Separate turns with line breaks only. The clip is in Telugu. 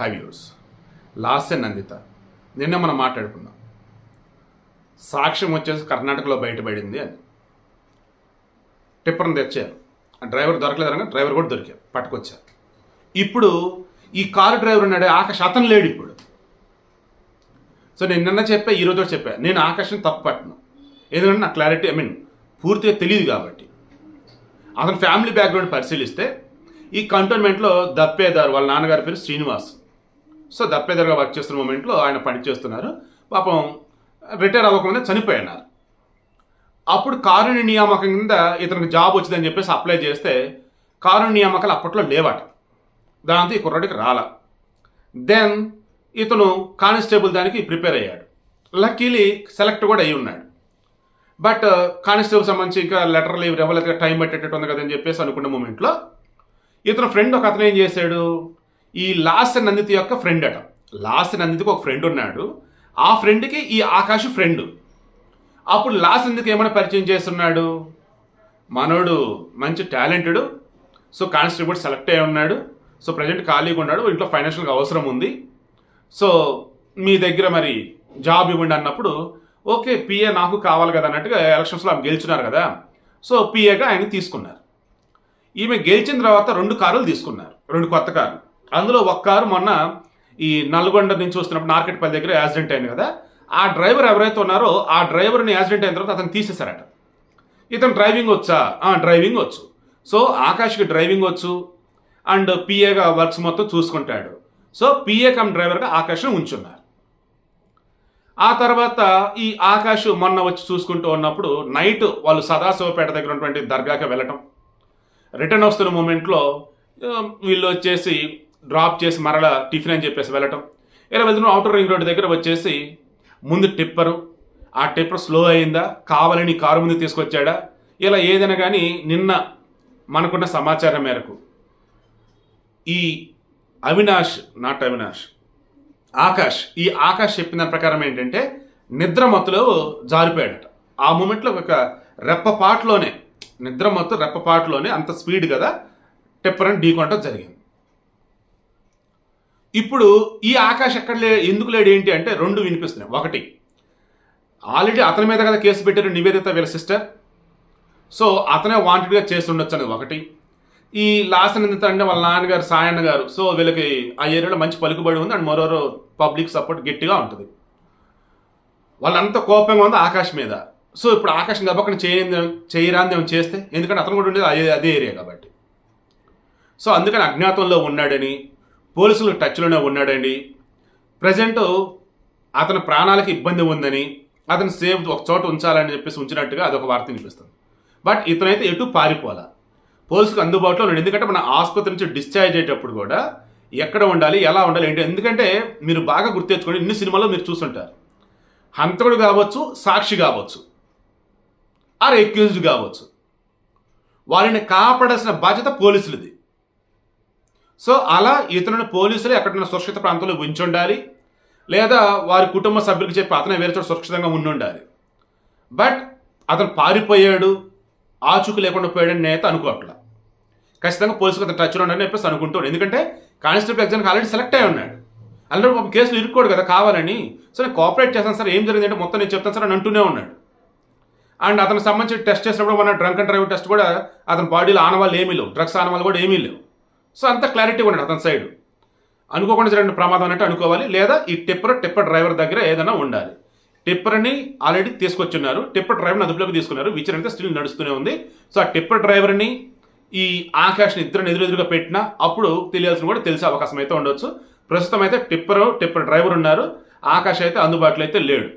High viewers last Nanditha. నిన్న మనం మాట్లాడుకున్నాం. సాక్ష్యం వచ్చేసి కర్ణాటకలో బయటపడింది అని. టిప్పర్ని తెచ్చారు. ఆ డ్రైవర్ దొరకలేదనగా డ్రైవర్ కూడా దొరికారు. పట్టుకొచ్చారు. ఇప్పుడు ఈ కారు డ్రైవర్ ఉన్నాడే ఆకాష్ అతను లేడు ఇప్పుడు. సో నేను నిన్న చెప్పా ఈ రోజు చెప్పా నేను ఆకాశం తప్పు పట్టను. ఎందుకంటే నా క్లారిటీ ఐ మీన్ పూర్తిగా తెలియదు కాబట్టి. అతని ఫ్యామిలీ బ్యాక్గ్రౌండ్ పరిశీలిస్తే ఈ కంటోన్మెంట్లో దప్పేదారు వాళ్ళ నాన్నగారి పేరు శ్రీనివాస్. సో దప్పేదారుగా వర్క్ చేస్తున్న మూమెంట్లో ఆయన పనిచేస్తున్నారు పాపం రిటైర్ అవ్వకముందే చనిపోయినారు. అప్పుడు కారుణ్య నియామకం కింద ఇతనికి జాబ్ వచ్చిందని చెప్పేసి అప్లై చేస్తే కారుణ్య నియామకాలు అప్పట్లో లేవట. దాంతో ఈ కుర్రాడికి రాల. దెన్ ఇతను కానిస్టేబుల్ దానికి ప్రిపేర్ అయ్యాడు. లక్కీలీ సెలెక్ట్ కూడా అయి ఉన్నాడు. బట్ uh, కానిస్టేబుల్ సంబంధించి ఇంకా లెటర్ లీవ్ ఎవరికి టైం పెట్టేటట్టు ఉంది కదని చెప్పేసి అనుకున్న మూమెంట్లో ఇతను ఫ్రెండ్ ఒక అతను ఏం చేశాడు? ఈ లాస్ట్ నందితి యొక్క ఫ్రెండ్ అట. లాస్ట్ నందితకు ఒక ఫ్రెండ్ ఉన్నాడు. ఆ ఫ్రెండ్కి ఈ ఆకాష్ ఫ్రెండ్ అప్పుడు లాస్ట్ నందికి ఏమైనా పరిచయం చేస్తున్నాడు? మనోడు మంచి టాలెంటెడ్. సో కానిస్టేబుల్ సెలెక్ట్ అయి ఉన్నాడు. సో ప్రజెంట్ ఖాళీగా ఉన్నాడు. ఇంట్లో ఫైనాన్షియల్గా అవసరం ఉంది. సో మీ దగ్గర మరి జాబ్ ఇవ్వండి అన్నప్పుడు ఓకే పిఏ నాకు కావాలి కదా అన్నట్టుగా ఎలక్షన్స్లో ఆమె గెలిచినారు కదా. సో పిఏగా ఆయన తీసుకున్నారు. ఈమె గెలిచిన తర్వాత రెండు కారులు తీసుకున్నారు. రెండు కొత్త కార్లు. అందులో ఒక కారు మొన్న ఈ నల్గొండ నుంచి వస్తున్నప్పుడు నార్కెట్పల్లి దగ్గర యాక్సిడెంట్ అయింది కదా. ఆ డ్రైవర్ ఎవరైతే ఉన్నారో ఆ డ్రైవర్ని యాక్సిడెంట్ అయిన తర్వాత అతను తీసేశారట. ఇతను డ్రైవింగ్ వచ్చా? ఆ, డ్రైవింగ్ వచ్చు. సో ఆకాష్కి డ్రైవింగ్ వచ్చు. అండ్ పిఏగా వర్క్స్ మొత్తం చూసుకుంటాడు. సో పిఏ కమ్ డ్రైవర్గా ఆకాశం ఉంచున్నారు. ఆ తర్వాత ఈ ఆకాష్ మొన్న వచ్చి చూసుకుంటూ ఉన్నప్పుడు నైట్ వాళ్ళు సదాశివపేట దగ్గర ఉన్నటువంటి దర్గాకి వెళ్ళటం. రిటర్న్ వస్తున్న మూమెంట్లో వీళ్ళు వచ్చేసి డ్రాప్ చేసి మరలా టిఫిన్ అని చెప్పేసి వెళ్ళటం. ఇలా వెళ్తున్న అవుటర్ రింగ్ రోడ్ దగ్గర వచ్చేసి ముందు టిప్పరు ఆ టిప్పర్ స్లో అయిందా కావాలని కారు ముందు తీసుకొచ్చాడా ఇలా ఏదైనా కానీ నిన్న మనకున్న సమాచారం మేరకు ఈ అవినాష్ నాట్ అవినాష్ ఆకాష్ ఈ ఆకాష్ చెప్పిన ప్రకారం ఏంటంటే నిద్ర మత్తులో జారిపోయాడట. ఆ మూమెంట్లో ఒక రెప్పపాటులోనే నిద్ర మత్తు రెప్పపాటులోనే అంత స్పీడ్ కదా టెప్పరని ఢీకొనటం జరిగింది. ఇప్పుడు ఈ ఆకాష్ ఎక్కడ లే ఎందుకు లేడు ఏంటి అంటే రెండు వినిపిస్తున్నాయి. ఒకటి ఆల్రెడీ అతని మీద కదా కేసు పెట్టారు నివేదిత వీళ్ళ సిస్టర్. సో అతనే వాంటెడ్గా చేస్తుండొచ్చు అనేది ఒకటి. ఈ లాస్ట్ నిందిత అంటే వాళ్ళ నాన్నగారు సాయన్న గారు సో వీళ్ళకి ఆ ఏరియాలో మంచి పలుకుబడి ఉంది. అండ్ మరోరో పబ్లిక్ సపోర్ట్ గట్టిగా ఉంటుంది. వాళ్ళంతా కోపంగా ఉంది ఆకాశ్ మీద. సో ఇప్పుడు ఆకాశం గబక్కన చేయని చేయరాని ఏమైనా చేస్తే? ఎందుకంటే అతను కూడా ఉండేది అదే అదే ఏరియా కాబట్టి. సో అందుకని అజ్ఞాతంలో ఉన్నాడని పోలీసులు టచ్లోనే ఉన్నాడని ప్రజెంట్ అతని ప్రాణాలకు ఇబ్బంది ఉందని అతను సేఫ్ ఒక చోట ఉంచాలని చెప్పేసి ఉంచినట్టుగా అదొక వార్త వినిపిస్తుంది. బట్ ఇతనైతే ఎటు పారిపోలా? పోలీసులకు అందుబాటులో ఉన్నాడు. ఎందుకంటే మన ఆసుపత్రి నుంచి డిశ్చార్జ్ అయ్యేటప్పుడు కూడా ఎక్కడ ఉండాలి ఎలా ఉండాలి ఏంటి? ఎందుకంటే మీరు బాగా గుర్తెచ్చుకోండి ఇన్ని సినిమాల్లో మీరు చూస్తుంటారు హంతకుడు కావచ్చు సాక్షి కావచ్చు ఆర్ ఎక్యూజ్డ్ కావచ్చు. వారిని కాపాడాల్సిన బాధ్యత పోలీసులది. సో అలా ఇతను పోలీసులు ఎక్కడైనా సురక్షిత ప్రాంతంలో ఉంచుండాలి లేదా వారి కుటుంబ సభ్యులకు చెప్పి అతనే వేరే చోట సురక్షితంగా ఉండి ఉండాలి బట్ అతను పారిపోయాడు ఆచూకు లేకుండా పోయాడని నేత అనుకోవట్లా. ఖచ్చితంగా పోలీసులు అతను టచ్లో ఉన్నాడని చెప్పేసి అనుకుంటాడు. ఎందుకంటే కానిస్టేబుల్ ఎగ్జామ్కి ఆల్రెడీ సెలెక్ట్ అయి ఉన్నాడు. అలాంటి పాపం కేసులు ఇరుక్కోడు కదా కావాలని. సో నేను కోఆపరేట్ చేస్తాను సార్ ఏం జరిగింది అంటే మొత్తం నేను చెప్తాను సార్ అని అంటూనే ఉన్నాడు. అండ్ అతనికి సంబంధించి టెస్ట్ చేసినప్పుడు మన డ్రంక్ అండ్ డ్రైవ్ టెస్ట్ కూడా అతని బాడీలో ఆనవాళ్ళు ఏమీ లేవు. డ్రగ్స్ ఆనవాళ్ళు కూడా ఏమీ లేవు. సో అంత క్లారిటీ ఉండండి అతని సైడ్ అనుకోకుండా జరిగిన ప్రమాదం అన్నట్టు అనుకోవాలి. లేదా ఈ టిప్పర్ టిప్పర్ డ్రైవర్ దగ్గర ఏదైనా ఉండాలి. టిప్పర్ని ఆల్రెడీ తీసుకొచ్చున్నారు. టిప్పర్ డ్రైవర్ని అదుపులోకి తీసుకున్నారు. విచారణ అయితే స్టిల్ నడుస్తూనే ఉంది. సో ఆ టిప్పర్ డ్రైవర్ని ఈ ఆకాష్ని ఇద్దరిని ఎదురెదురుగా పెట్టినా అప్పుడు తెలియాల్సిన కూడా తెలిసే అవకాశం అయితే ఉండొచ్చు. ప్రస్తుతం అయితే టిప్పర్ టిప్పర్ డ్రైవర్ ఉన్నారు. ఆకాష్ అయితే అందుబాటులో అయితే లేడు.